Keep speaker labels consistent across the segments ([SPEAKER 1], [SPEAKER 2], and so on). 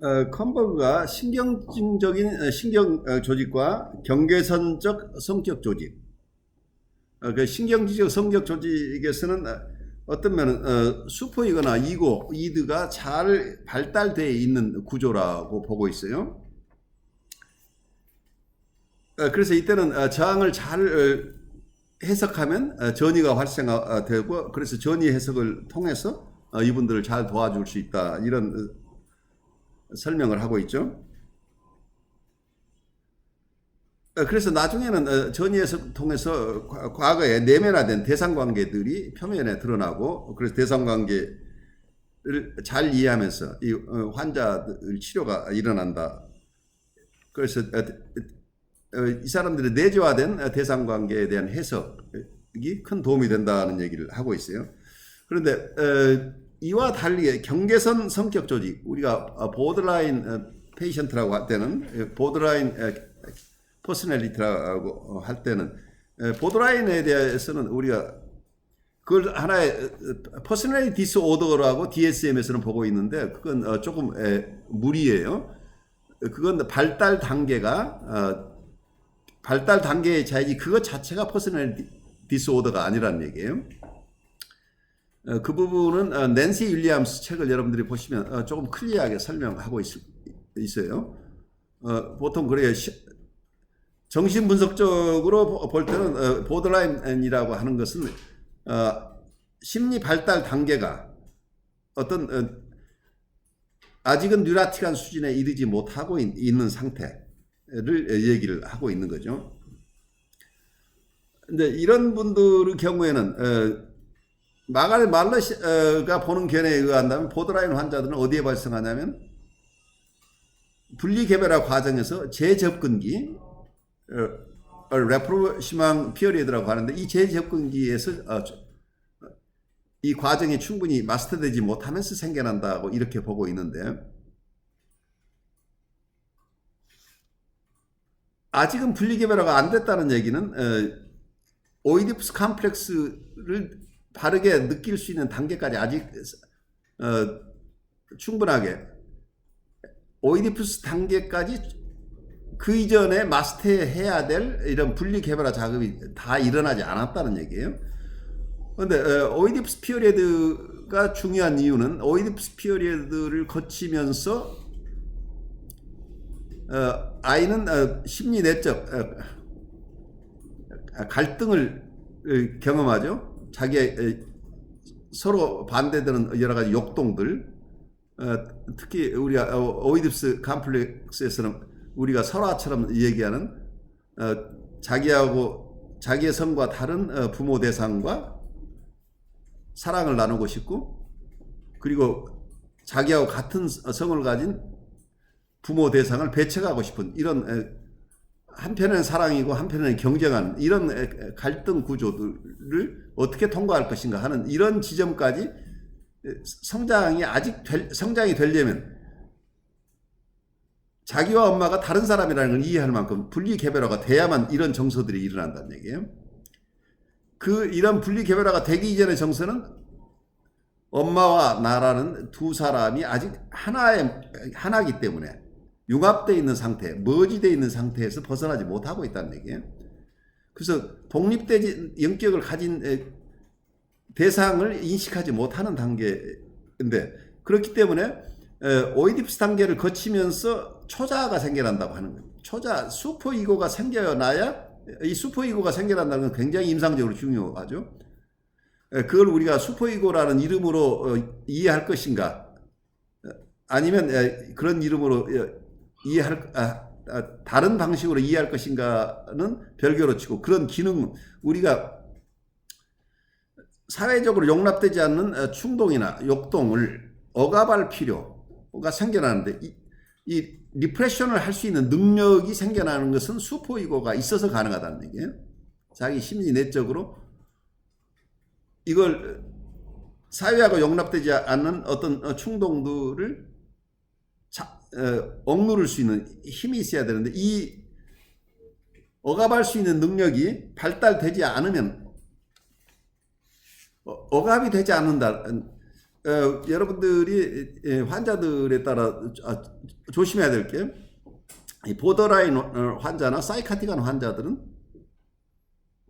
[SPEAKER 1] 어, 컴버그가 신경증적인 어, 신경 어, 조직과 경계선적 성격 조직. 어, 그 신경지적 성격 조직에서는 어, 어떤 면은 어, 슈퍼이거나 이고, 이드가 잘 발달되어 있는 구조라고 보고 있어요. 어, 그래서 이때는 어, 저항을 잘 어, 해석하면 어, 전이가 활성화되고 그래서 전이 해석을 통해서 어, 이분들을 잘 도와줄 수 있다 이런 어, 설명을 하고 있죠. 어, 그래서 나중에는 어, 해석 통해서 과- 과거에 내면화된 대상 관계들이 표면에 드러나고 그래서 대상 관계를 잘 이해하면서 이 어, 환자들 치료가 일어난다. 그래서 이 사람들의 내재화된 어, 대상 관계에 대한 해석이 큰 도움이 된다는 얘기를 하고 있어요. 그런데 어, 이와 달리 경계선 성격 조직 우리가 어, 보드라인 어, 페이션트라고 할 때는 어, 보드라인 퍼스널리티라고 할 때는 어, 보드라인에 대해서는 우리가 그걸 하나의 퍼스널리티 디스오더라고 DSM에서는 보고 있는데 그건 어, 조금 에, 무리예요. 그건 발달 단계가 어, 발달 단계의 차이지 그것 자체가 퍼스널 디스오더가 아니라는 얘기예요. 어, 그 부분은 어, 낸시 윌리엄스 책을 여러분들이 보시면 어, 조금 클리어하게 설명하고 있, 있어요. 어, 보통 그래요. 시- 정신분석적으로 보- 볼 때는 어, 보드라인이라고 하는 것은 어, 심리 발달 단계가 어떤 어, 아직은 뉴라틱한 수준에 이르지 못하고 있, 있는 상태를 얘기를 하고 있는 거죠. 근데 이런 분들의 경우에는 어, 마가렛 말러가 보는 견해에 의한다면 보드라인 환자들은 어디에 발생하냐면 분리개별화 과정에서 재접근기 어, 레프로시망 피어리드라고 하는데 이 재접근기에서 어, 이 과정이 충분히 마스터되지 못하면서 생겨난다고 이렇게 보고 있는데 아직은 분리개별화가 안 됐다는 얘기는 어, 오이디푸스 컴플렉스를 바르게 느낄 수 있는 단계까지 아직 어, 충분하게 오이디푸스 단계까지 그 이전에 마스터해야 될 이런 분리개별화 작업이 다 일어나지 않았다는 얘기예요. 근데 어, 오이디푸스 피어리드가 중요한 이유는 오이디푸스 피어리드를 거치면서 어, 아이는 어, 심리 내적 어, 갈등을 어, 경험하죠. 자기의 어, 서로 반대되는 여러 가지 욕동들, 어, 특히 우리가 어, 오이디푸스 컴플렉스에서는 우리가 설화처럼 얘기하는 어, 자기하고 자기의 성과 다른 어, 부모 대상과 사랑을 나누고 싶고 그리고 자기하고 같은 성을 가진 부모 대상을 배척하고 싶은 이런 에, 한편에는 사랑이고 한편에는 경쟁하는 이런 에, 갈등 구조들을 어떻게 통과할 것인가 하는 이런 지점까지 에, 성장이 아직 될, 성장이 되려면 자기와 엄마가 다른 사람이라는 걸 이해할 만큼 분리 개별화가 돼야만 이런 정서들이 일어난다는 얘기예요. 그 이런 분리 개별화가 되기 이전의 정서는 엄마와 나라는 두 사람이 아직 하나의 하나기 때문에 융합되어 있는 상태, 머지되어 있는 상태에서 벗어나지 못하고 있다는 얘기예요. 그래서 독립된 영격을 가진 에, 대상을 인식하지 못하는 단계인데 그렇기 때문에 에, 오이디푸스 단계를 거치면서 초자가 생겨난다고 하는 거예요. 초자, 슈퍼 이고가 생겨나야 이 슈퍼 이고가 생겨난다는 건 굉장히 임상적으로 중요하죠. 에, 그걸 우리가 슈퍼 이고라는 이름으로 어, 이해할 것인가? 어, 아니면 에, 그런 이름으로 어, 이해할 아, 아, 다른 방식으로 이해할 것인가는 별개로 치고 그런 기능 우리가 사회적으로 용납되지 않는 어, 충동이나 욕동을 억압할 필요가 생겨나는데 이, 이 리프레션을 할 수 있는 능력이 생겨나는 것은 슈퍼이고가 있어서 가능하다는 얘기예요. 자기 심리 내적으로 이걸 사회하고 용납되지 않는 어떤 어, 충동들을 자, 어, 억누를 수 있는 힘이 있어야 되는데 이 억압할 수 있는 능력이 발달되지 않으면 어, 억압이 되지 않는다. 어, 여러분들이 예, 환자들에 따라 아, 조심해야 될게이 보더라인 어, 환자나 사이카틱한 환자들은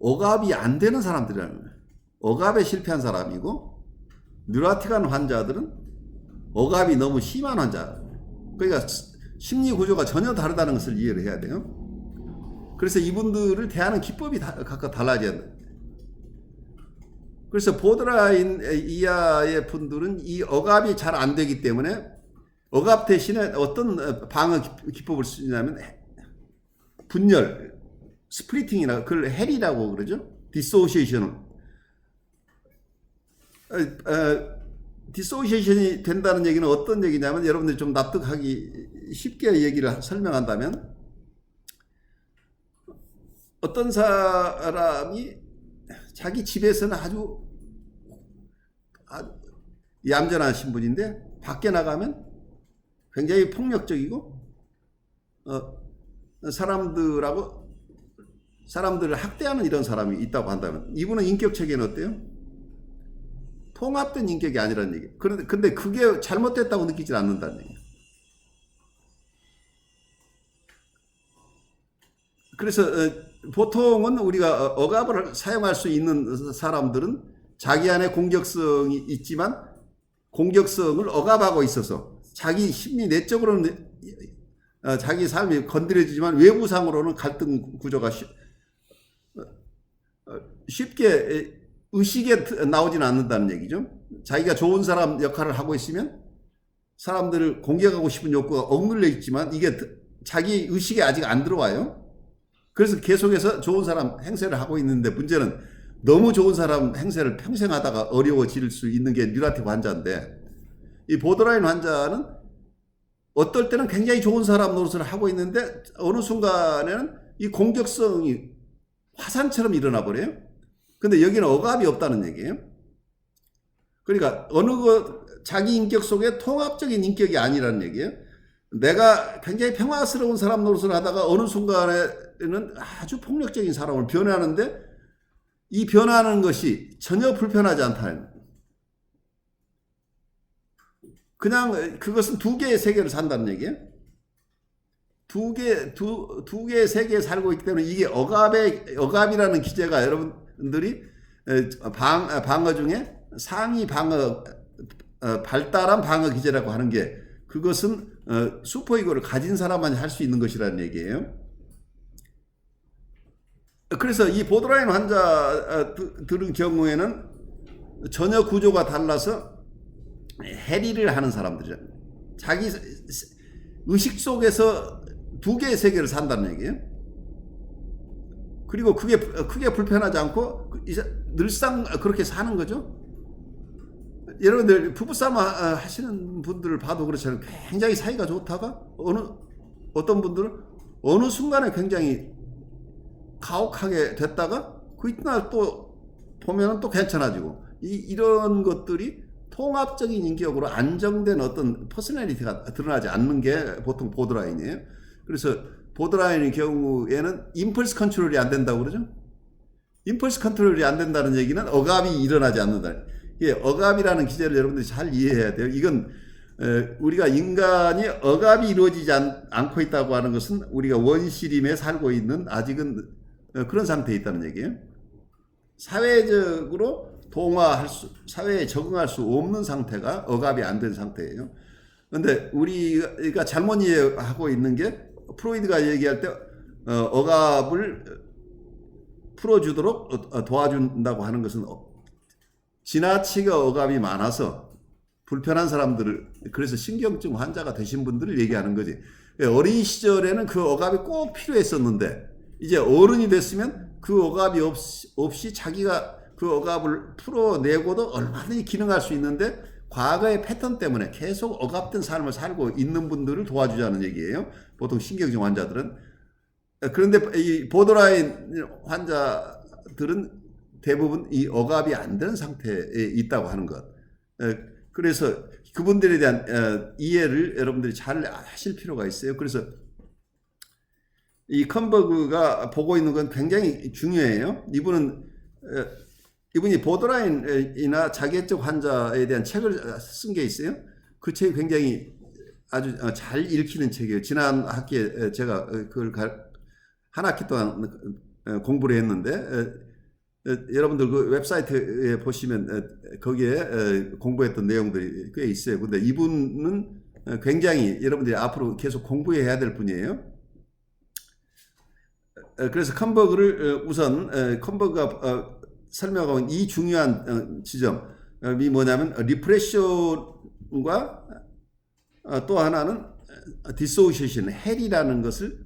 [SPEAKER 1] 억압이 안 되는 사람들이라는 거예요. 억압에 실패한 사람이고 뉴라틱한 환자들은 억압이 너무 심한 환자. 그러니까 심리 구조가 전혀 다르다는 것을 이해를 해야 돼요. 그래서 이분들을 대하는 기법이 다, 각각 달라져야 돼. 그래서 보드라인 이하의 분들은 이 억압이 잘 안 되기 때문에 억압 대신에 어떤 방어 기- 기법을 쓰냐면 분열, 스플리팅이나 그걸 헬이라고 그러죠. 디소시에이션. 디소시에이션이 된다는 얘기는 어떤 얘기냐면 여러분들이 좀 납득하기 쉽게 얘기를 설명한다면 어떤 사람이 자기 집에서는 아주, 얌전한 분인데 밖에 나가면 굉장히 폭력적이고 어, 사람들하고 사람들을 학대하는 이런 사람이 있다고 한다면 이분은 인격 체계는 어때요? 통합된 인격이 아니라는 얘기. 그런데 근데 그게 잘못됐다고 느끼질 않는다는 얘기. 그래서 어, 보통은 우리가 어, 억압을 사용할 수 있는 사람들은 자기 안에 공격성이 있지만 공격성을 억압하고 있어서 자기 심리 내적으로는 어, 자기 삶이 건드려지지만 외부상으로는 갈등 구조가 쉽게 의식에 드- 나오지는 않는다는 얘기죠. 자기가 좋은 사람 역할을 하고 있으면 사람들을 공격하고 싶은 욕구가 억눌려 있지만 이게 드- 자기 의식에 아직 안 들어와요. 그래서 계속해서 좋은 사람 행세를 하고 있는데 문제는 너무 좋은 사람 행세를 평생 하다가 어려워질 수 있는 게 뉴라티브 환자인데 이 보더라인 환자는 어떨 때는 굉장히 좋은 사람 노릇을 하고 있는데 어느 순간에는 이 공격성이 화산처럼 일어나 버려요. 근데 여기는 억압이 없다는 얘기예요. 그러니까 어느 것 자기 인격 속에 통합적인 인격이 아니라는 얘기예요. 내가 굉장히 평화스러운 사람 노릇을 하다가 어느 순간에는 아주 폭력적인 사람을 변하는데 이 변하는 것이 전혀 불편하지 않다는. 그냥 그것은 두 개의 세계를 산다는 얘기예요. 두 개, 두, 두 개의 세계에 살고 있기 때문에 이게 억압의, 억압이라는 기제가 여러분 들이 에, 방, 방어 중에 상위 방어, 어, 발달한 방어 기제라고 하는 게 그것은 어, 슈퍼이고를 가진 사람만이 할 수 있는 것이라는 얘기예요. 그래서 이 보드라인 환자들은 경우에는 전혀 구조가 달라서 해리를 하는 사람들이죠. 자기 의식 속에서 두 개의 세계를 산다는 얘기예요. 그리고 그게 크게 불편하지 않고 늘상 그렇게 사는 거죠. 여러분들 부부싸움 하- 하시는 분들을 봐도 그렇잖아요. 굉장히 사이가 좋다가 어느 어떤 분들은 어느 순간에 굉장히 가혹하게 됐다가 그 이튿날 또 보면은 또 괜찮아지고 이, 이런 것들이 통합적인 인격으로 안정된 어떤 퍼스널리티가 드러나지 않는 게 보통 보드라인이에요. 그래서 보드라인의 경우에는 임펄스 컨트롤이 안 된다고 그러죠. 임펄스 컨트롤이 안 된다는 얘기는 억압이 일어나지 않는다. 예, 억압이라는 기제를 여러분들이 잘 이해해야 돼요. 이건 에, 우리가 인간이 억압이 이루어지지 않, 않고 있다고 하는 것은 우리가 원시림에 살고 있는 아직은 어, 그런 상태에 있다는 얘기예요. 사회적으로 동화할 수, 사회에 적응할 수 없는 상태가 억압이 안 된 상태예요. 근데 우리가 잘못 이해하고 있는 게 프로이드가 얘기할 때 어, 억압을 풀어주도록 어, 도와준다고 하는 것은 어, 지나치게 억압이 많아서 불편한 사람들을 그래서 신경증 환자가 되신 분들을 얘기하는 거지. 어린 시절에는 그 억압이 꼭 필요했었는데 이제 어른이 됐으면 그 억압이 없이, 없이 자기가 그 억압을 풀어내고도 얼마든지 기능할 수 있는데 과거의 패턴 때문에 계속 억압된 삶을 살고 있는 분들을 도와주자는 얘기예요. 보통 신경증 환자들은. 그런데 이 보더라인 환자들은 대부분 이 억압이 안 되는 상태에 있다고 하는 것. 에, 그래서 그분들에 대한 어, 이해를 여러분들이 잘 하실 필요가 있어요. 그래서 이 컨버그가 보고 있는 건 굉장히 중요해요. 이분은 어, 이분이 보더라인이나 자기애적 환자에 대한 책을 쓴 게 있어요. 그 책이 굉장히 아주 어, 잘 읽히는 책이에요. 지난 학기에 제가 그걸 가- 한 학기 동안 어, 공부를 했는데 어, 어, 여러분들 그 웹사이트에 보시면 어, 거기에 어, 공부했던 내용들이 꽤 있어요. 근데 이분은 어, 굉장히 여러분들이 앞으로 계속 공부해야 될 분이에요. 어, 그래서 컴버그를 어, 우선 어, 컴버그가 어, 설명하고 이 중요한 어, 지점이 뭐냐면 리프레션과 어, 또 하나는 디소시에이션 헬이라는 것을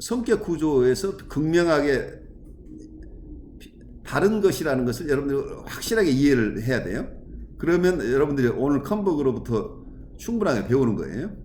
[SPEAKER 1] 성격 구조에서 극명하게 다른 것이라는 것을 여러분들이 확실하게 이해를 해야 돼요. 그러면 여러분들이 오늘 컴버그로부터 충분하게 배우는 거예요.